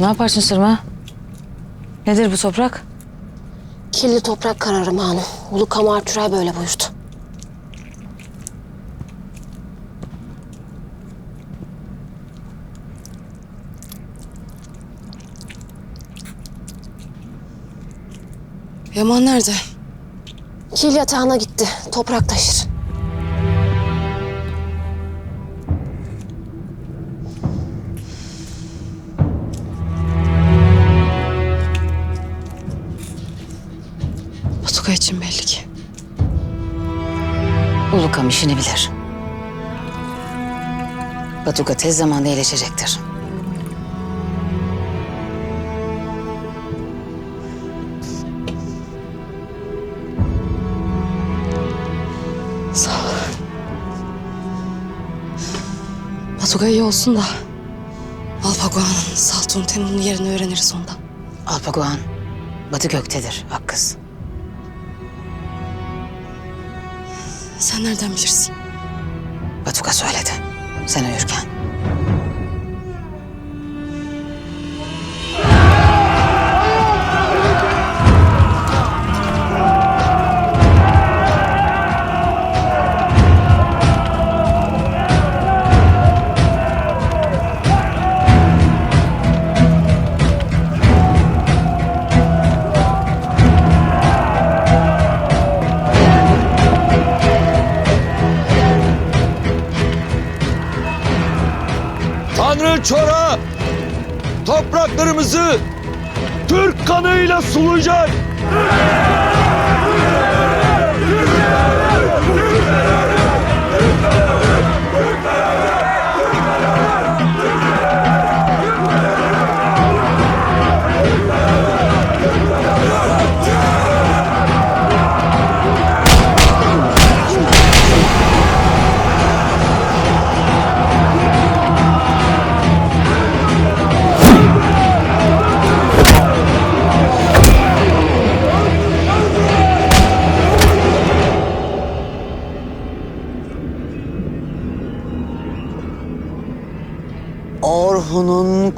Ne yaparsın Sırma? Nedir bu toprak? Kirli toprak kararım hanım. Ulu Kamar Türay böyle buyurdu. Yaman nerede? Kil yatağına gitti. Toprak taşır. İçin belli ki. Ulukam işini bilir. Batuka tez zamanda iyileşecektir. Sağ ol. Batuka iyi olsun da. Alpagua'nın Saltun Temun'un yerini öğreniriz ondan. Alpaguan, Batı göktedir, ak Sen nereden bilirsin? Batuka söyledi, sen uyurken. Tanrı Çora topraklarımızı Türk kanıyla sulayacak.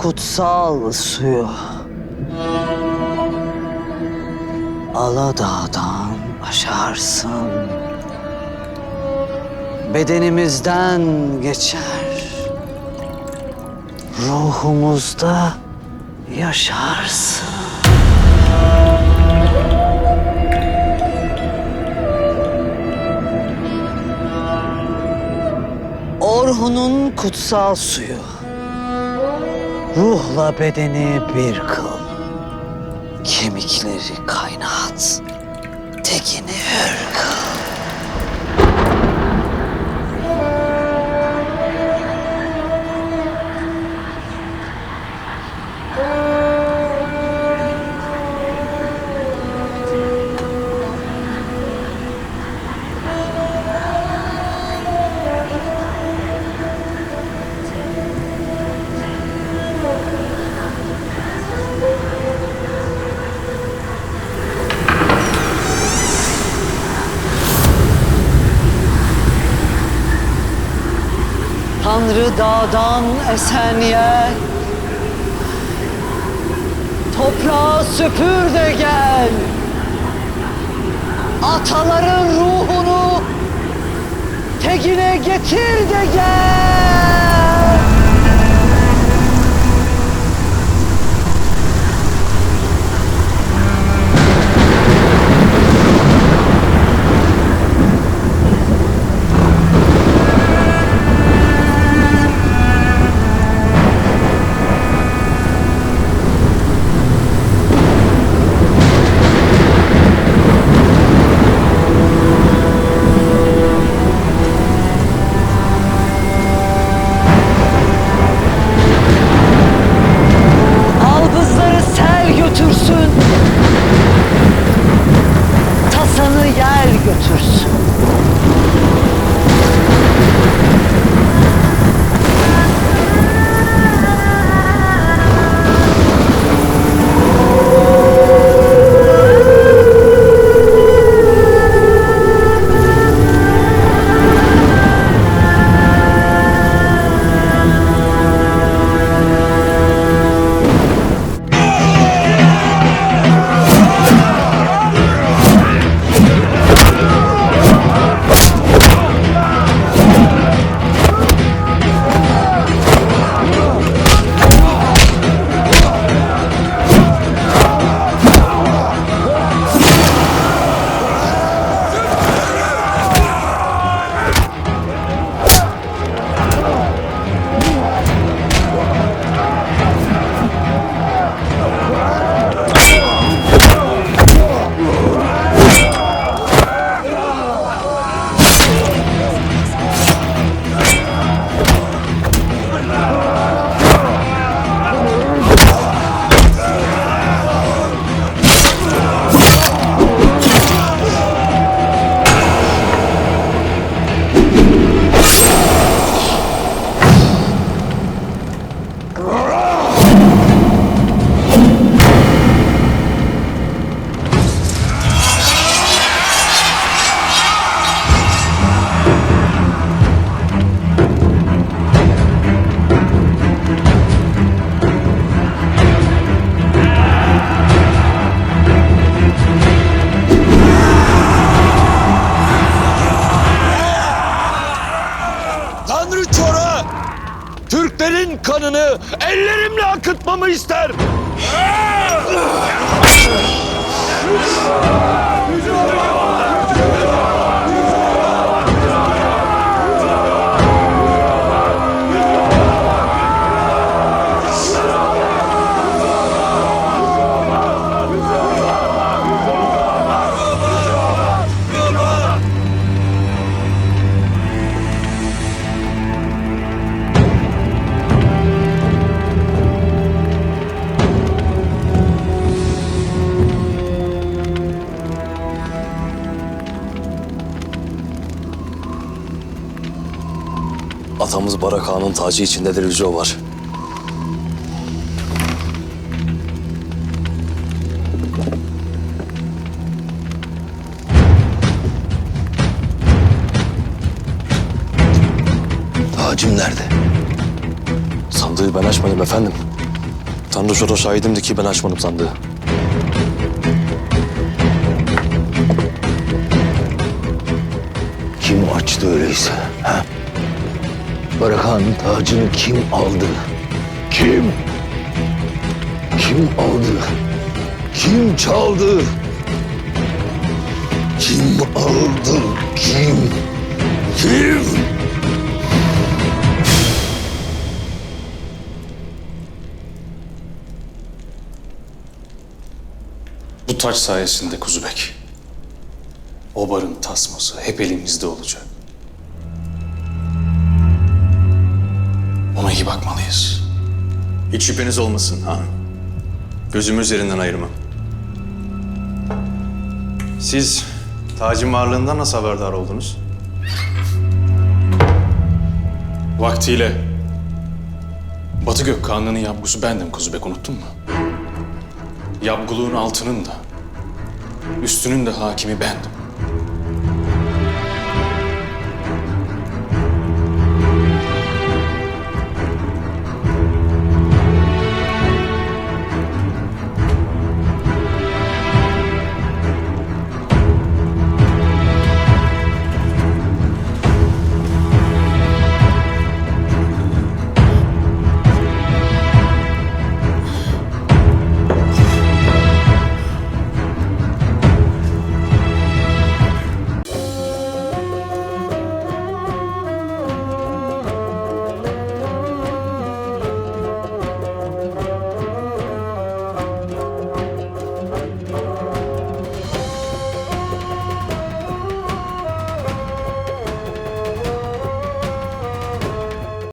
Kutsal suyu. Aladağ'dan aşarsın. Bedenimizden geçer. Ruhumuzda yaşarsın. Orhun'un kutsal suyu. Ruhla bedeni bir kıl. Kemikleri kaynat. Tekini hür kıl. Dağdan esen yer. Toprağı süpür de gel. Ataların ruhunu tekine getir de gel. Kanını ellerimle akıtmamı ister. Atamız Barak Ağa'nın tacı içinde de rücu var. Tacım nerede? Sandığı ben açmadım efendim. Tanrı şurada şahidimdi ki ben açmadım sandığı. Kim açtı öyleyse? Ha? Barakhan'ın tacını kim aldı? Kim? Kim aldı? Kim çaldı? Kim aldı? Kim? Kim? Bu taç sayesinde Kuzubek. Obar'ın tasması hep elimizde olacak. Hiç şüpheniz olmasın hanım. Gözümü üzerinden ayırmam. Siz tacın varlığından nasıl haberdar oldunuz? Vaktiyle Batı Gökkanlı'nın yapgusu bendim Kuzubek unuttun mu? Yapguluğun altının da üstünün de hakimi bendim.